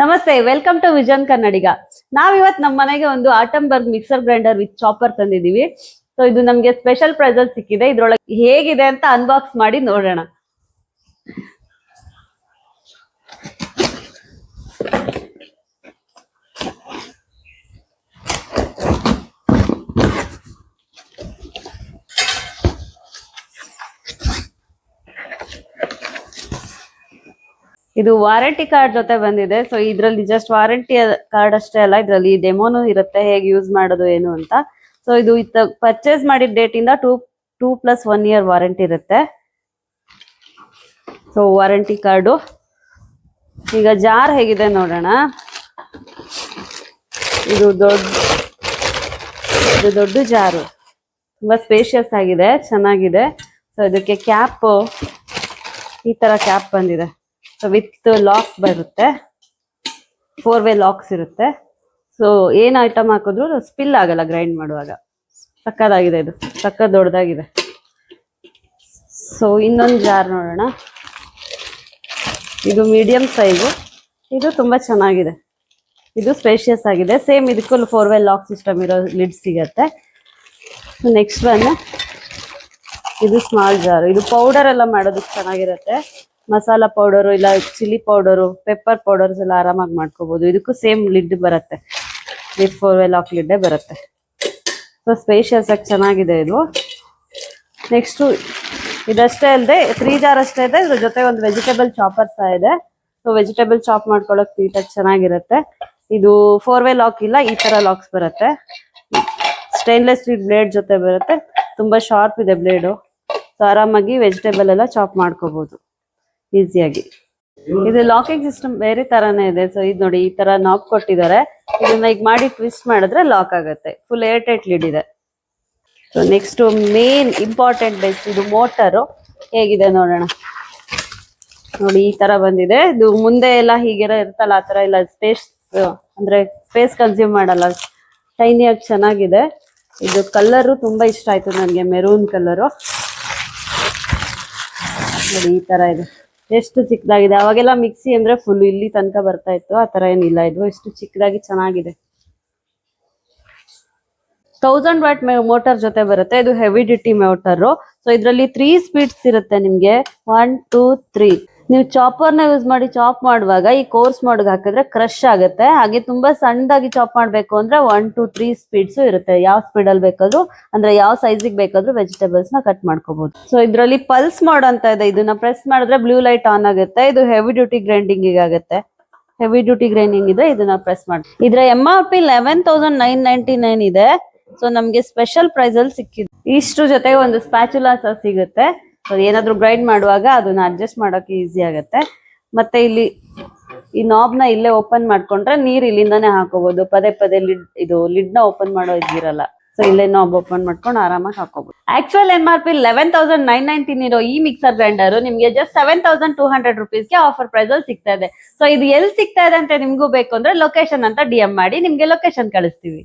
ನಮಸ್ತೆ welcome to vision Kannadiga ನಾವಿವತ್ ನಮ್ಮ ಮನೆಗೆ ಒಂದು Atomberg mixer grinder with chopper ತಂದಿದೀವಿ so ಇದು ನಮ್ಗೆ ಸ್ಪೆಷಲ್ ಪ್ರೈಸಲ್ ಸಿಕ್ಕಿದೆ. ಇದ್ರೊಳಗೆ ಹೇಗಿದೆ ಅಂತ ಅನ್ಬಾಕ್ಸ್ ಮಾಡಿ ನೋಡೋಣ. ಇದು ವಾರಂಟಿ ಕಾರ್ಡ್ ಜೊತೆ ಬಂದಿದೆ. ಸೊ ಇದರಲ್ಲಿ ಜಸ್ಟ್ ವಾರಂಟಿ ಕಾರ್ಡ್ ಅಷ್ಟೇ ಅಲ್ಲ, ಇದರಲ್ಲಿ ಡೆಮೋನು ಇರುತ್ತೆ, ಹೇಗೆ ಯೂಸ್ ಮಾಡೋದು ಏನು ಅಂತ. ಸೊ ಇದು ಇತ್ತ ಪರ್ಚೇಸ್ ಮಾಡಿದ ಡೇಟ್ ಇಂದ two two plus one year warranty ಇರುತ್ತೆ. So warranty card. ಈಗ ಜಾರ್ ಹೇಗಿದೆ ನೋಡೋಣ. ಇದು ದೊಡ್ಡ ಇದು ದೊಡ್ಡ ಜಾರು. ತುಂಬಾ ಸ್ಪೇಷಿಯಸ್ ಆಗಿದೆ, ಚೆನ್ನಾಗಿದೆ. ಸೊ ಇದಕ್ಕೆ ಕ್ಯಾಪ್ ಈ ತರ ಕ್ಯಾಪ್ ಬಂದಿದೆ. ವಿತ್ ಲಾಕ್ ಬರುತ್ತೆ. ಫೋರ್ ವೇ ಲಾಕ್ಸ್ ಇರುತ್ತೆ. ಸೊ ಏನ್ ಐಟಮ್ ಹಾಕಿದ್ರು ಸ್ಪಿಲ್ ಆಗಲ್ಲ ಗ್ರೈಂಡ್ ಮಾಡುವಾಗ. ಸಕ್ಕದಾಗಿದೆ ಇದು. ಸಕ್ಕ ದೊಡ್ಡದಾಗಿದೆ. ಸೊ ಇನ್ನೊಂದು ಜಾರ್ ನೋಡೋಣ. ಇದು ಮೀಡಿಯಂ ಸೈಜು ಇದು ತುಂಬಾ ಚೆನ್ನಾಗಿದೆ. ಇದು ಸ್ಪೇಷಿಯಸ್ ಆಗಿದೆ. ಸೇಮ್ ಇದಕ್ಕೂ ಫೋರ್ ವೇ ಲಾಕ್ ಸಿಸ್ಟಮ್ ಇರೋ ಲಿಡ್ ಸಿಗತ್ತೆ. ನೆಕ್ಸ್ಟ್ ಒನ್ ಇದು ಸ್ಮಾಲ್ ಜಾರ್ ಇದು ಪೌಡರ್ ಎಲ್ಲ ಮಾಡೋದಕ್ಕೆ ಚೆನ್ನಾಗಿರುತ್ತೆ. ಮಸಾಲಾ ಪೌಡರು ಇಲ್ಲ ಚಿಲ್ಲಿ ಪೌಡರು ಪೆಪ್ಪರ್ ಪೌಡರ್ಸ್ ಎಲ್ಲ ಆರಾಮಾಗಿ ಮಾಡ್ಕೋಬಹುದು ಇದಕ್ಕೂ ಸೇಮ್ ಲಿಡ್ ಬರುತ್ತೆ. ಲಿಡ್ ಫೋರ್ ವೆಲ್ ಆಫ್ ಲಿಡ್ಡೇ ಬರುತ್ತೆ. ಸೊ ಸ್ಪೇಷಿಯಸ್ ಆಗಿ ಚೆನ್ನಾಗಿದೆ ಇದು. ನೆಕ್ಸ್ಟು ಇದಷ್ಟೇ ಅಲ್ಲದೆ ತ್ರೀ ಜಾರ್ ಅಷ್ಟೇ ಇದೆ. ಇದ್ರ ಜೊತೆ ಒಂದು ವೆಜಿಟೇಬಲ್ ಚಾಪರ್ ಸಹ ಇದೆ. ಸೊ ವೆಜಿಟೇಬಲ್ ಚಾಪ್ ಮಾಡ್ಕೊಳ್ಳೋಕೆ ನೀಟಾಗಿ ಚೆನ್ನಾಗಿರುತ್ತೆ. ಇದು ಫೋರ್ ವೇ ಲಾಕ್ ಇಲ್ಲ, ಈ ತರ ಲಾಕ್ಸ್ ಬರುತ್ತೆ. ಸ್ಟೈನ್ಲೆಸ್ ಸ್ಟೀಲ್ ಬ್ಲೇಡ್ ಜೊತೆ ಬರುತ್ತೆ. ತುಂಬಾ ಶಾರ್ಪ್ ಇದೆ ಬ್ಲೇಡು ಸೊ ಆರಾಮಾಗಿ ವೆಜಿಟೇಬಲ್ ಎಲ್ಲ ಚಾಪ್ ಮಾಡ್ಕೋಬಹುದು ಈಸಿಯಾಗಿ. ಇದು ಲಾಕಿಂಗ್ ಸಿಸ್ಟಮ್ ಬೇರೆ ತರಾನೇ ಇದೆ. ಸೊ ಇದು ನೋಡಿ, ಈ ತರ ನಾಬ್ ಕೊಟ್ಟಿದ್ದಾರೆ. ಇದನ್ನ ಈಗ ಮಾಡಿ ಟ್ವಿಸ್ಟ್ ಮಾಡಿದ್ರೆ ಲಾಕ್ ಆಗುತ್ತೆ. ಫುಲ್ ಏರ್ ಟೈಟ್ ಲಿಡ್ ಇದೆ. So next main important best ಇದು ಮೋಟರು ಹೇಗಿದೆ ನೋಡೋಣ. ನೋಡಿ, ಈ ತರ ಬಂದಿದೆ. ಇದು ಮುಂದೆ ಎಲ್ಲ ಹೀಗೆಲ್ಲ ಇರ್ತಲ್ಲ ಆ ತರ ಇಲ್ಲ ಸ್ಪೇಸ್ ಅಂದ್ರೆ ಸ್ಪೇಸ್ ಕನ್ಸ್ಯೂಮ್ ಮಾಡಲ್ಲ. ಟೈನಿ ಆಗಿ ಚೆನ್ನಾಗಿದೆ. ಇದು ಕಲರು ತುಂಬಾ ಇಷ್ಟ ಆಯ್ತು ನನಗೆ ಮೆರೂನ್ ಕಲರು ನೋಡಿ, ಈ ತರ ಇದೆ. ಎಷ್ಟು ಚಿಕ್ಕದಾಗಿದೆ. ಅವಾಗೆಲ್ಲ ಮಿಕ್ಸಿ ಅಂದ್ರೆ ಫುಲ್ ಇಲ್ಲಿ ತನಕ ಬರ್ತಾ ಇತ್ತು. ಆ ತರ ಏನಿಲ್ಲ. ಇದು ಎಷ್ಟು ಚಿಕ್ಕದಾಗಿ ಚೆನ್ನಾಗಿದೆ. ತೌಸಂಡ್ ವಾಟ್ ಮೋಟರ್ ಜೊತೆ ಬರುತ್ತೆ. ಇದು ಹೆವಿ ಡ್ಯೂಟಿ ಮೋಟರ್ ಸೊ ಇದರಲ್ಲಿ ತ್ರೀ ಸ್ಪೀಡ್ಸ್ ಇರುತ್ತೆ ನಿಮ್ಗೆ. ಒನ್ ಟೂ ತ್ರೀ ನೀವು ಚಾಪರ್ನ ಯೂಸ್ ಮಾಡಿ ಚಾಪ್ ಮಾಡುವಾಗ ಈ ಕೋರ್ಸ್ ಮಾಡೋದು ಹಾಕಿದ್ರೆ ಕ್ರಶ್ ಆಗುತ್ತೆ. ಹಾಗೆ ತುಂಬಾ ಸಣ್ಣದಾಗಿ ಚಾಪ್ ಮಾಡಬೇಕು ಅಂದ್ರೆ ಒನ್ ಟು ತ್ರೀ ಸ್ಪೀಡ್ಸ್ ಇರುತ್ತೆ. ಯಾವ ಸ್ಪೀಡ್ ಅಲ್ಲಿ ಬೇಕಾದ್ರೂ, ಅಂದ್ರೆ ಯಾವ ಸೈಜಿಗೆ ಬೇಕಾದ್ರೂ ವೆಜಿಟೇಬಲ್ಸ್ನ ಕಟ್ ಮಾಡ್ಕೋಬಹುದು ಸೊ ಇದರಲ್ಲಿ ಪಲ್ಸ್ ಮೋಡ್ ಅಂತ ಇದೆ. ಇದನ್ನ ಪ್ರೆಸ್ ಮಾಡಿದ್ರೆ ಬ್ಲೂ ಲೈಟ್ ಆನ್ ಆಗುತ್ತೆ. ಇದು ಹೆವಿ ಡ್ಯೂಟಿ ಗ್ರೈಂಡಿಂಗ್ ಆಗುತ್ತೆ. ಹೆವಿ ಡ್ಯೂಟಿ ಗ್ರೈಂಡಿಂಗ್ ಇದೆ. ಇದನ್ನ ಪ್ರೆಸ್ ಮಾಡಿ ಇದ್ರ M R P eleven thousand nine ninety nine ಇದೆ. ಸೊ ನಮ್ಗೆ ಸ್ಪೆಷಲ್ ಪ್ರೈಸ್ ಅಲ್ಲಿ ಸಿಕ್ಕಿದೆ. ಇಷ್ಟು ಜೊತೆಗೆ ಒಂದು ಸ್ಪ್ಯಾಚುಲಾ ಸಹ ಸಿಗುತ್ತೆ. ಏನಾದ್ರು ಗ್ರೈಂಡ್ ಮಾಡುವಾಗ ಅದನ್ನ ಅಡ್ಜಸ್ಟ್ ಮಾಡೋಕೆ ಈಸಿ ಆಗುತ್ತೆ. ಮತ್ತೆ ಇಲ್ಲಿ ಈ ನಾಬ್ನ ಇಲ್ಲೇ ಓಪನ್ ಮಾಡ್ಕೊಂಡ್ರೆ ನೀರ್ ಇಲ್ಲಿಂದಾನೇ ಹಾಕೋಬಹುದು ಪದೇ ಪದೇ ಲಿಡ್ ಇದು ಲಿಡ್ನ ಓಪನ್ ಮಾಡೋ ಇದಿರಲ್ಲ ಸೊ ಇಲ್ಲೇ ನಾಬ್ ಓಪನ್ ಮಾಡ್ಕೊಂಡು ಆರಾಮಾಗಿ ಹಾಕೋಬಹುದು actual M R P eleven thousand nine nineteen ಇರೋ ಈ ಮಿಕ್ಸರ್ ಗ್ರೈಂಡರ್ ನಿಮ್ಗೆ just seven thousand two hundred ರುಪೀಸ್ಗೆ offer price ಅಲ್ಲಿ ಸಿಗ್ತಾ ಇದೆ. ಸೊ ಇದು ಎಲ್ಲಿ ಸಿಗ್ತಾ ಇದೆ ಅಂತ ನಿಮ್ಗೂ ಬೇಕು ಅಂದ್ರೆ ಲೊಕೇಶನ್ ಅಂತ ಡಿ ಎಂ ಮಾಡಿ, ನಿಮ್ಗೆ ಲೊಕೇಶನ್ ಕಳಿಸ್ತೀವಿ.